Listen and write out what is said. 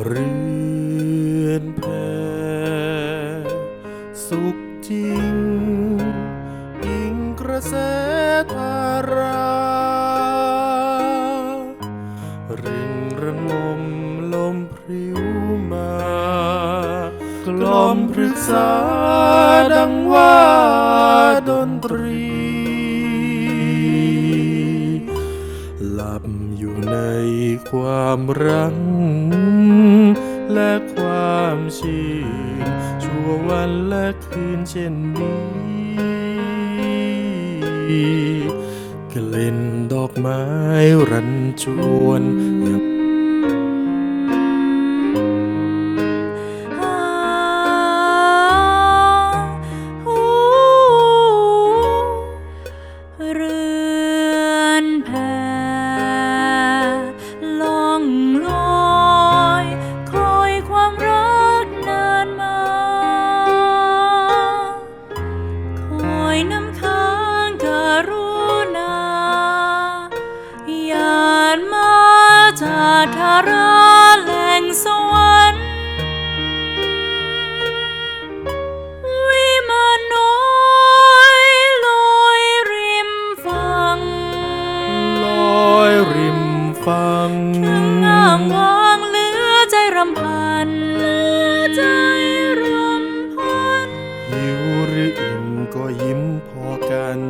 เรือนแพสุขจริงอิงกระแสธาราริงระงมลมพริ้วมา กล่อมปรึกษาดังว่าดนตรี อยู่ในความรัง และความชื่นชั่ววันและคืนเช่นนี้ กลิ่นดอกไม้รันจวนอย่า จากทาราแหล่งสวรรค์วิมานน้อยลอยริมฝั่งลอยริมฟังง่างวางเหลือใจรำพันเหลือใจรำพันหิวหรืออิ่มก็ยิ้มพอกัน